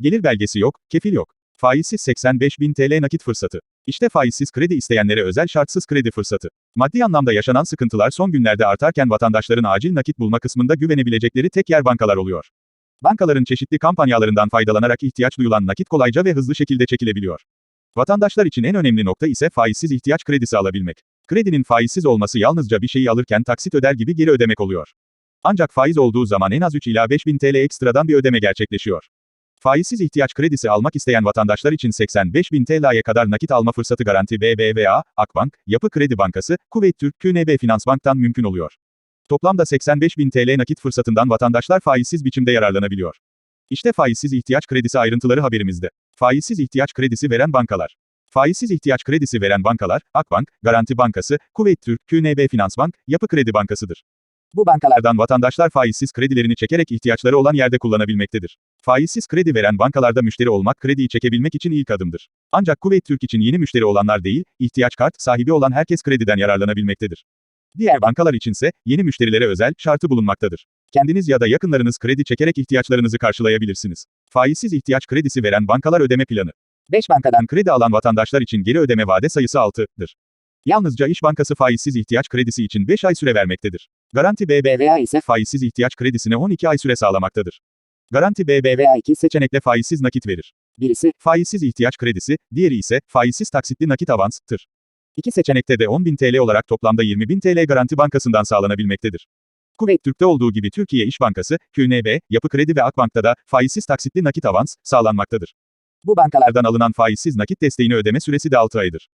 Gelir belgesi yok, kefil yok. Faizsiz 85 bin TL nakit fırsatı. İşte faizsiz kredi isteyenlere özel şartsız kredi fırsatı. Maddi anlamda yaşanan sıkıntılar son günlerde artarken vatandaşların acil nakit bulma kısmında güvenebilecekleri tek yer bankalar oluyor. Bankaların çeşitli kampanyalarından faydalanarak ihtiyaç duyulan nakit kolayca ve hızlı şekilde çekilebiliyor. Vatandaşlar için en önemli nokta ise faizsiz ihtiyaç kredisi alabilmek. Kredinin faizsiz olması yalnızca bir şeyi alırken taksit öder gibi geri ödemek oluyor. Ancak faiz olduğu zaman en az 3 ila 5 bin TL ekstradan bir ödeme gerçekleşiyor. Faizsiz ihtiyaç kredisi almak isteyen vatandaşlar için 85 bin TL'ye kadar nakit alma fırsatı Garanti BBVA, Akbank, Yapı Kredi Bankası, Kuveyt Türk, QNB Finansbank'tan mümkün oluyor. Toplamda 85 bin TL nakit fırsatından vatandaşlar faizsiz biçimde yararlanabiliyor. İşte faizsiz ihtiyaç kredisi ayrıntıları haberimizde. Faizsiz ihtiyaç kredisi veren bankalar. Faizsiz ihtiyaç kredisi veren bankalar, Akbank, Garanti Bankası, Kuveyt Türk, QNB Finansbank, Yapı Kredi Bankası'dır. Bu bankalardan vatandaşlar faizsiz kredilerini çekerek ihtiyaçları olan yerde kullanabilmektedir. Faizsiz kredi veren bankalarda müşteri olmak krediyi çekebilmek için ilk adımdır. Ancak Kuveyt Türk için yeni müşteri olanlar değil, ihtiyaç kart sahibi olan herkes krediden yararlanabilmektedir. Diğer bankalar içinse, yeni müşterilere özel, şartı bulunmaktadır. Kendiniz ya da yakınlarınız kredi çekerek ihtiyaçlarınızı karşılayabilirsiniz. Faizsiz ihtiyaç kredisi veren bankalar ödeme planı. 5 bankadan kredi alan vatandaşlar için geri ödeme vade sayısı 6'dır. Yalnızca İş Bankası faizsiz ihtiyaç kredisi için 5 ay süre vermektedir. Garanti BBVA ise faizsiz ihtiyaç kredisine 12 ay süre sağlamaktadır. Garanti BBVA 2 seçenekle faizsiz nakit verir. Birisi, faizsiz ihtiyaç kredisi, diğeri ise, faizsiz taksitli nakit avanstır. İki seçenekte de 10.000 TL olarak toplamda 20.000 TL Garanti Bankası'ndan sağlanabilmektedir. Kuveyt Türk'te olduğu gibi Türkiye İş Bankası, QNB, Yapı Kredi ve Akbank'ta da, faizsiz taksitli nakit avans, sağlanmaktadır. Bu bankalardan alınan faizsiz nakit desteğini ödeme süresi de 6 aydır.